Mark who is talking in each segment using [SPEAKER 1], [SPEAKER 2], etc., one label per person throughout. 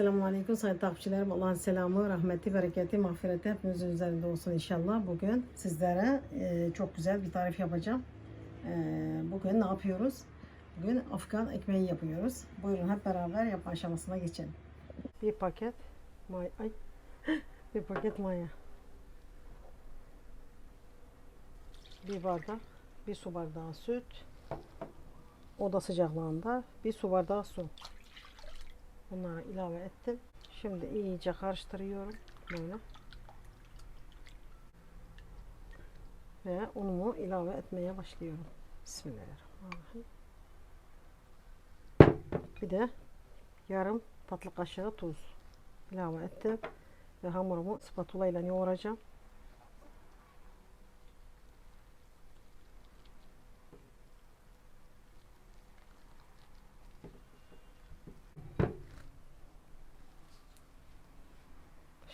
[SPEAKER 1] Esselamu Aleyküm sayın takipçilerim. Allah'ın selamı, rahmeti, bereketi, mağfireti hepinizin üzerinde olsun inşallah. Bugün sizlere e, çok güzel bir tarif yapacağım. E, bugün ne yapıyoruz? Bugün Afgan ekmeği yapıyoruz. Buyurun hep beraber yapma aşamasına geçelim. Bir paket may ay bir paket maya. Bir bardak, bir su bardağı süt. Oda sıcaklığında bir su bardağı su. Bunları ilave ettim. Şimdi iyice karıştırıyorum. Böyle. Ve unumu ilave etmeye başlıyorum. Bismillahirrahmanirrahim. Bir de yarım tatlı kaşığı tuz ilave ettim. Ve hamurumu spatula ile yoğuracağım.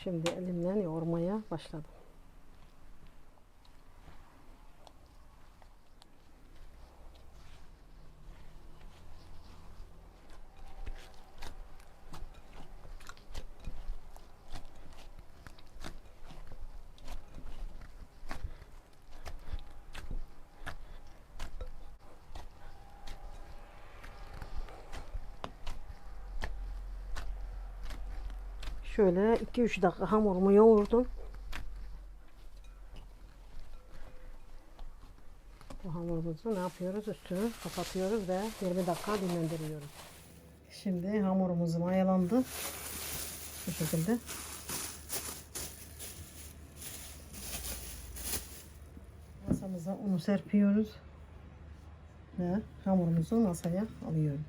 [SPEAKER 1] Şimdi elimle yoğurmaya başladım. Şöyle 2-3 dakika hamurumu yoğurdum. Bu hamurumuzu ne yapıyoruz? Üstünü kapatıyoruz ve 20 dakika dinlendiriyoruz. Şimdi hamurumuz mayalandı. Bu şekilde. Masamıza unu serpiyoruz. Ve hamurumuzu masaya alıyorum.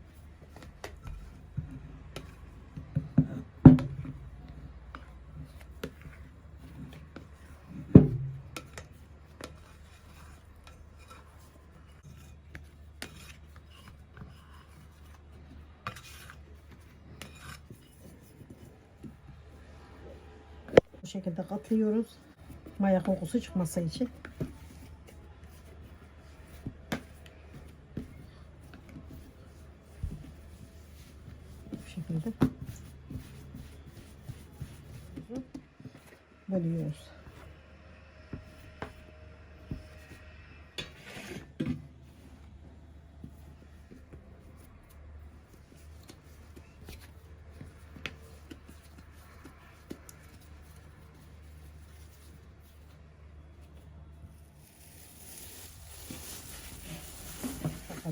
[SPEAKER 1] Şekilde katlıyoruz. Maya kokusu çıkması için. Bu şekilde. Bölüyoruz.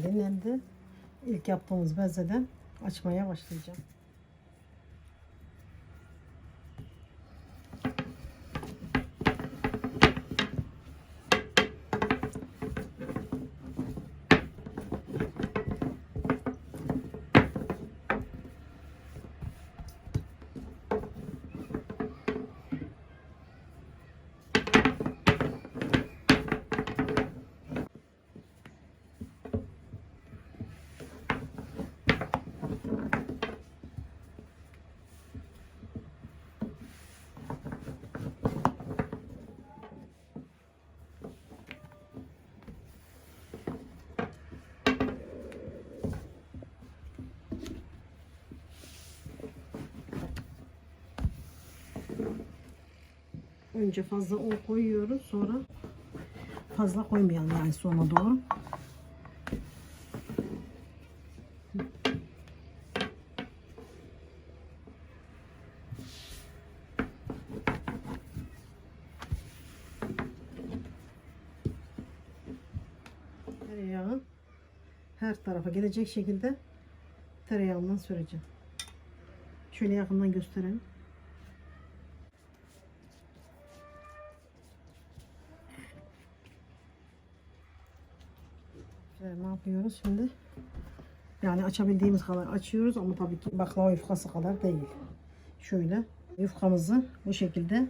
[SPEAKER 1] Dinlendi. İlk yaptığımız bezeden açmaya başlayacağım. Önce fazla un koyuyoruz. Sonra fazla koymayalım yani sona doğru. Tereyağı her tarafa gelecek şekilde tereyağından süreceğim. Şöyle yakından gösterelim. Evet, ne yapıyoruz şimdi? Yani açabildiğimiz kadar açıyoruz ama tabii ki baklava yufkası kadar değil. Şöyle yufkamızı bu şekilde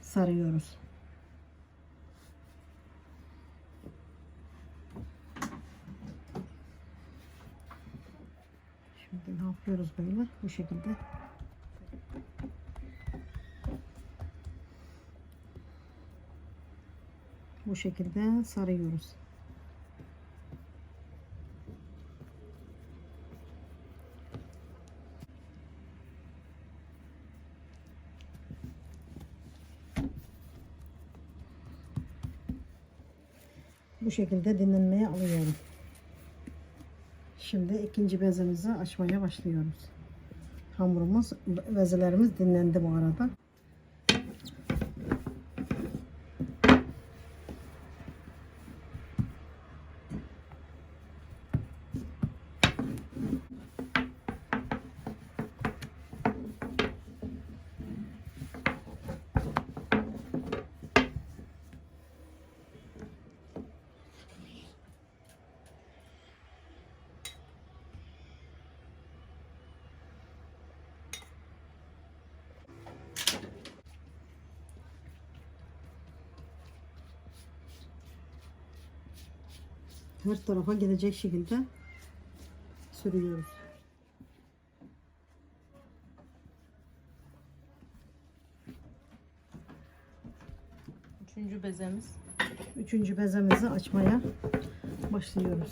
[SPEAKER 1] sarıyoruz. Şimdi ne yapıyoruz böyle? Bu şekilde. Bu şekilde sarıyoruz. Şekilde dinlenmeye alıyorum. Şimdi ikinci bezemizi açmaya başlıyoruz. Hamurumuz, bezelerimiz dinlendi bu arada. Her tarafa gelecek şekilde sürüyoruz.
[SPEAKER 2] Üçüncü bezemiz.
[SPEAKER 1] Üçüncü bezemizi açmaya başlıyoruz.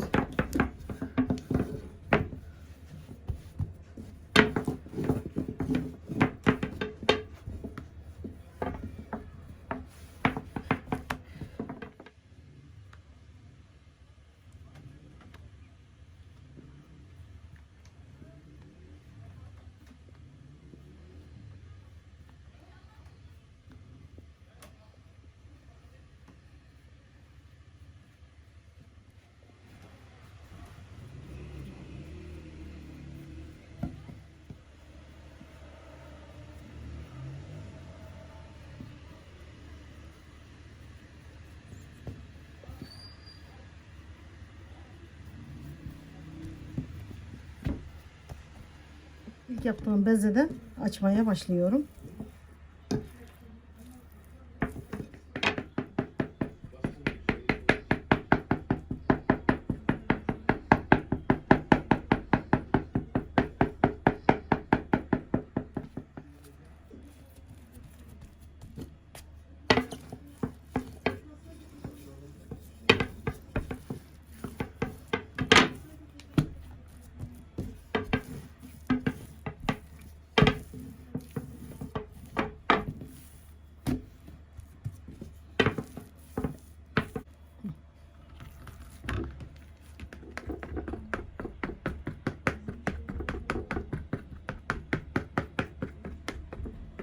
[SPEAKER 1] Yaptığım beze de açmaya başlıyorum.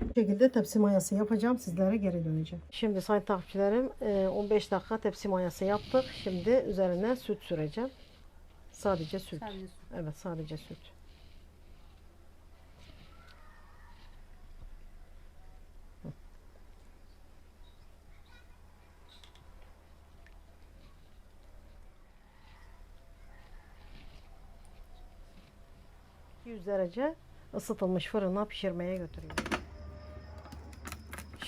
[SPEAKER 1] Bu şekilde tepsi mayası yapacağım. Sizlere geri döneceğim. Şimdi sayın takipçilerim e, 15 dakika tepsi mayası yaptık. Şimdi üzerine süt süreceğim. Sadece süt.
[SPEAKER 2] Sadece süt.
[SPEAKER 1] Evet sadece süt. ...100 derece ısıtılmış fırına pişirmeye götürüyorum.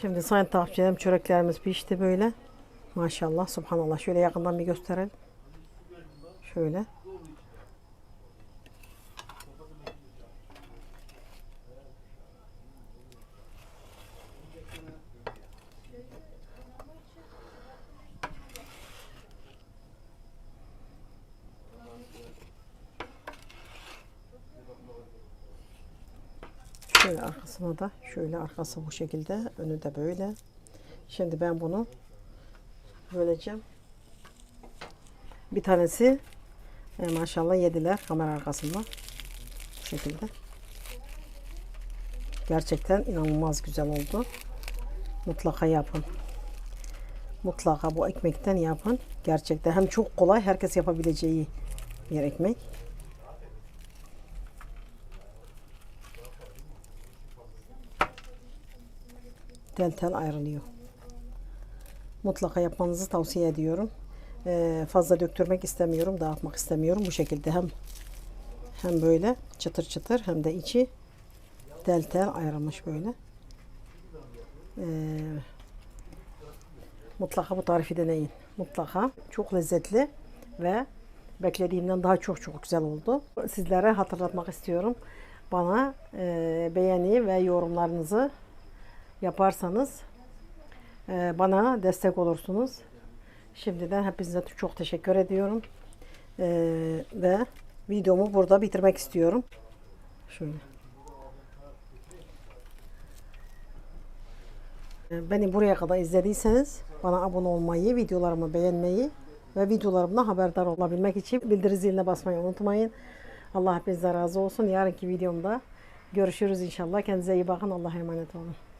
[SPEAKER 1] Şimdi sayın takipçilerim çöreklerimiz pişti böyle. Maşallah subhanallah. Şöyle yakından bir gösterelim. Şöyle. Şöyle arkasına da şöyle arkası bu şekilde önü de böyle. Şimdi ben bunu böleceğim. Bir tanesi e, maşallah yediler kamera arkasında. Bu şekilde. Gerçekten inanılmaz güzel oldu. Mutlaka yapın. Mutlaka bu ekmekten yapın. Gerçekten hem çok kolay herkes yapabileceği bir ekmek. Tel tel ayrılıyor. Mutlaka yapmanızı tavsiye ediyorum. Ee, fazla döktürmek istemiyorum, dağıtmak istemiyorum. Bu şekilde hem hem böyle çıtır çıtır hem de içi tel tel ayrılmış böyle. Ee, mutlaka bu tarifi deneyin. Mutlaka çok lezzetli ve beklediğimden daha çok çok güzel oldu. Sizlere hatırlatmak istiyorum. Bana e, beğeni ve yorumlarınızı yaparsanız e, bana destek olursunuz. Şimdiden hepinize çok teşekkür ediyorum. E, ve videomu burada bitirmek istiyorum. Şöyle. E, Beni buraya kadar izlediyseniz bana abone olmayı, videolarımı beğenmeyi ve videolarımdan haberdar olabilmek için bildiri ziline basmayı unutmayın. Allah hepinizden razı olsun. Yarınki videomda görüşürüz inşallah. Kendinize iyi bakın. Allah'a emanet olun.